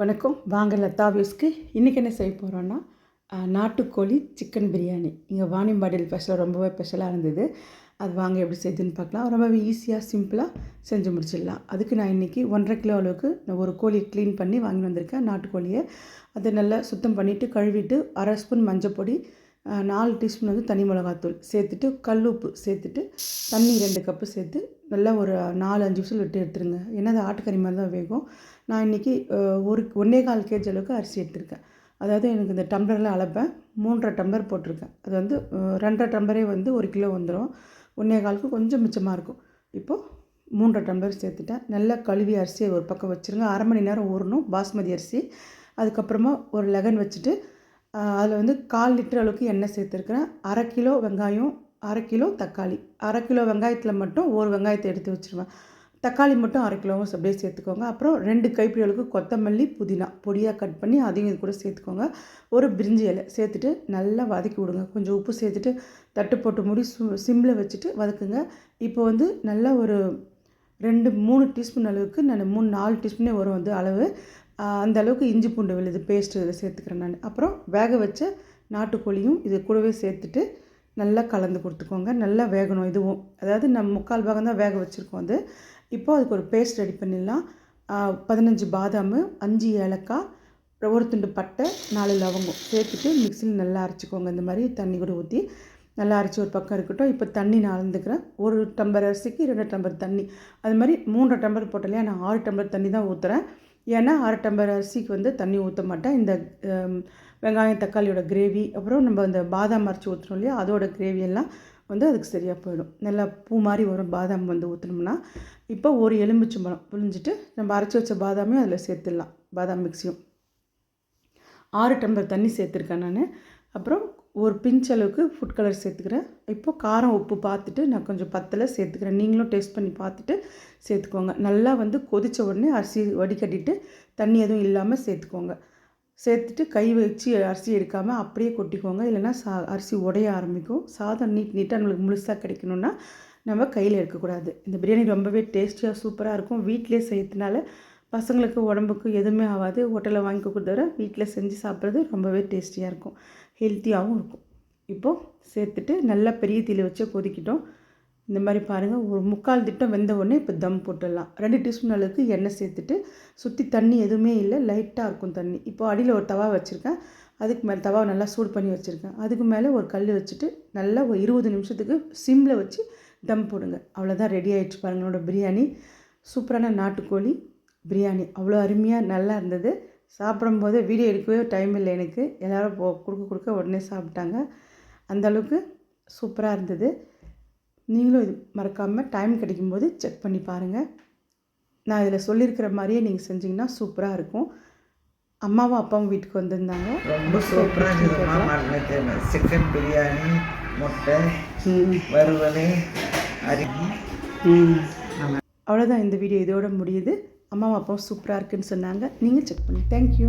வணக்கம். வாங்க லதா வியூஸ்க்கு. இன்றைக்கி என்ன செய்ய போகிறோன்னா நாட்டுக்கோழி சிக்கன் பிரியாணி. இங்கே வாணிம்பாடியில் ஸ்பெஷலாக ரொம்பவே ஸ்பெஷலாக இருந்தது. அது வாங்க எப்படி செய்யுதுன்னு பார்க்கலாம். ரொம்பவே ஈஸியாக சிம்பிளாக செஞ்சு முடிச்சிடலாம். அதுக்கு நான் இன்றைக்கி ஒன்றரை கிலோ அளவுக்கு நான் ஒரு கோழியை க்ளீன் பண்ணி வாங்கி வந்திருக்கேன் நாட்டுக்கோழியை. அதை நல்லா சுத்தம் பண்ணிவிட்டு கழுவிட்டு அரை ஸ்பூன் மஞ்சள் பொடி நாலு டீஸ்பூன் வந்து தனி மிளகாத்தூள் சேர்த்துட்டு கல் உப்பு சேர்த்துட்டு தண்ணி ரெண்டு கப்பு சேர்த்து நல்லா ஒரு நாலு அஞ்சு விசில் விட்டு எடுத்துருங்க. ஏன்னா அது ஆட்டுக்கறி மாதிரி தான் வேகும். நான் இன்றைக்கி ஒரு ஒன்றே கால் கேஜி அளவுக்கு அரிசி எடுத்திருக்கேன். அதாவது எனக்கு இந்த டம்ளரில் அளப்பேன். மூன்றரை டம்ளர் போட்டிருக்கேன். அது வந்து ரெண்டரை டம்ளரே வந்து ஒரு கிலோ வந்துடும் ஒன்றே காலுக்கு கொஞ்சம் மிச்சமாக இருக்கும். இப்போது மூன்றரை டம்ளர் சேர்த்துட்டேன். நல்லா கழுவி அரிசியை ஒரு பக்கம் வச்சுருங்க. அரை மணி நேரம் ஊறணும். பாஸ்மதி அரிசி. அதுக்கப்புறமா ஒரு லெகன் வச்சுட்டு அதில் வந்து கால் லிட்டர் அளவுக்கு எண்ணெய் சேர்த்துருக்குறேன். அரை கிலோ வெங்காயம் அரை கிலோ தக்காளி. அரை கிலோ வெங்காயத்தில் மட்டும் ஒரு வெங்காயத்தை எடுத்து வச்சுருவேன். தக்காளி மட்டும் அரை கிலோவும் அப்படியே சேர்த்துக்கோங்க. அப்புறம் ரெண்டு கைப்பிடி அளவுக்கு கொத்தமல்லி புதினா பொடியாக கட் பண்ணி அதையும் இது கூட சேர்த்துக்கோங்க. ஒரு பிரிஞ்சி இலை சேர்த்துட்டு நல்லா வதக்கி விடுங்க. கொஞ்சம் உப்பு சேர்த்துட்டு தட்டு போட்டு மூடி சு சிம்மில் வச்சுட்டு வதக்குங்க. இப்போ வந்து நல்லா ஒரு ரெண்டு மூணு டீஸ்பூன் அளவுக்கு நான் மூணு நாலு டீஸ்பூனே வரும் வந்து அளவு. அந்த அளவுக்கு இஞ்சி பூண்டு விழுது பேஸ்ட்டு இதில் சேர்த்துக்கிறேன் நான். அப்புறம் வேக வச்ச நாட்டுக்கோழியும் இது கூடவே சேர்த்துட்டு நல்லா கலந்து கொடுத்துக்கோங்க. நல்லா வேகணும் இதுவும். அதாவது நம்ம முக்கால் பாகம் தான் வேக வச்சுருக்கோம் அது. இப்போ அதுக்கு ஒரு பேஸ்ட் ரெடி பண்ணிடலாம். பதினஞ்சு பாதாம் அஞ்சு ஏலக்காய் ஒரு துண்டு பட்டை நாலு லவங்கம் சேர்த்துட்டு மிக்சியில் நல்லா அரைச்சிக்கோங்க. இந்த மாதிரி தண்ணி கூட ஊற்றி நல்லா அரைச்சி ஒரு பக்கம் இருக்கட்டும். இப்போ தண்ணி நான் அளந்துக்கிறேன். ஒரு டம்பர் அரிசிக்கு ரெண்டு டம்பர் தண்ணி. அது மாதிரி மூன்றரை டம்பர் போட்டலையா நான் ஆறு டம்பர் தண்ணி தான் ஊற்றுறேன் ஏன்னா அரை டம்பர் அரிசிக்கு வந்து தண்ணி ஊற்ற மாட்டேன். இந்த வெங்காயம் தக்காளியோட கிரேவி அப்புறம் நம்ம இந்த பாதாம் அரைச்சி ஊற்றுறோம் இல்லையா அதோட கிரேவியெல்லாம் வந்து அதுக்கு சரியாக போயிடும். நல்லா பூ மாதிரி வரும் பாதாம் வந்து ஊற்றினோம்னா இப்போ ஒரு எலுமிச்சம்பழம் புழிஞ்சிட்டு நம்ம அரைச்சி வச்ச பாதாமையும் அதில் சேர்த்துடலாம் பாதாம் மிக்ஸியும் ஆறு டம்பர் தண்ணி சேர்த்துருக்கேன் நான். அப்புறம் ஒரு பிஞ்ச் அளவுக்கு ஃபுட் கலர் சேர்த்துக்கிறேன். இப்போது காரம் உப்பு பார்த்துட்டு நான் கொஞ்சம் பத்தலை சேர்த்துக்கிறேன். நீங்களும் டேஸ்ட் பண்ணி பார்த்துட்டு சேர்த்துக்கோங்க. நல்லா வந்து கொதித்த உடனே அரிசி வடிகட்டிட்டு தண்ணி எதுவும் இல்லாமல் சேர்த்துக்கோங்க. சேர்த்துட்டு கை வச்சு அரிசி எடுக்காமல் அப்படியே கொட்டிக்கோங்க. இல்லைன்னா சா அரிசி உடைய ஆரம்பிக்கும். சாதம் நீட் நீட்டாக நம்மளுக்கு முழுசாக கிடைக்கணுன்னா நம்ம கையில் எடுக்கக்கூடாது. இந்த பிரியாணி ரொம்பவே டேஸ்டியாக சூப்பராக இருக்கும். வீட்டிலே செய்யறதுனால பசங்களுக்கு உடம்புக்கு எதுவுமே ஆகாது. ஹோட்டலில் வாங்கி கொடுத்தவரை வீட்டில் செஞ்சு சாப்பிட்றது ரொம்பவே டேஸ்டியாக இருக்கும். ஹெல்த்தியாகவும் இருக்கும். இப்போது சேர்த்துட்டு நல்லா பெரிய தீயில் வச்சு கொதிக்கிட்டோம். இந்த மாதிரி பாருங்கள் ஒரு முக்கால் திட்டம் வெந்த உடனே இப்போ தம் போட்டுடலாம். ரெண்டு டீஸ்பூன் அளவுக்கு எண்ணெய் சேர்த்துட்டு சுற்றி தண்ணி எதுவுமே இல்லை. லைட்டாக இருக்கும் தண்ணி. இப்போ அடியில் ஒரு தவா வச்சுருக்கேன். அதுக்கு மேலே தவாவை நல்லா சூடு பண்ணி வச்சுருக்கேன். அதுக்கு மேலே ஒரு கல் வச்சுட்டு நல்லா ஒரு இருபது நிமிஷத்துக்கு சிம்மில் வச்சு தம் போடுங்க. அவ்வளோதான் ரெடி ஆகிடுச்சு பாருங்களோட பிரியாணி. சூப்பரான நாட்டுக்கோழி. பிரியாணி அவ்வளோ அருமையாக நல்லா இருந்தது. சாப்பிடும்போது வீடியோ எடுக்கவே டைம் இல்லை எனக்கு. எல்லோரும் போ கொடுக்க கொடுக்க உடனே சாப்பிட்டாங்க. அந்த அளவுக்கு சூப்பராக இருந்தது. நீங்களும் இது மறக்காமல் டைம் கிடைக்கும்போது செக் பண்ணி பாருங்கள் நான் இதில் சொல்லியிருக்கிற மாதிரியே நீங்கள் செஞ்சீங்கன்னா சூப்பராக இருக்கும். அம்மாவும் அப்பாவும் வீட்டுக்கு வந்திருந்தாங்க. ரொம்ப சூப்பராக இருந்ததுமா மறந்துட்டேன் சிக்கன் பிரியாணி முட்டை வறுவல் அரிசி. அவ்வளோதான் இந்த வீடியோ இதோட முடியுது. அம்மாவும் அப்பாவும் சூப்பராக இருக்குன்னு சொன்னாங்க. நீங்கள் செக் பண்ணி தேங்க்யூ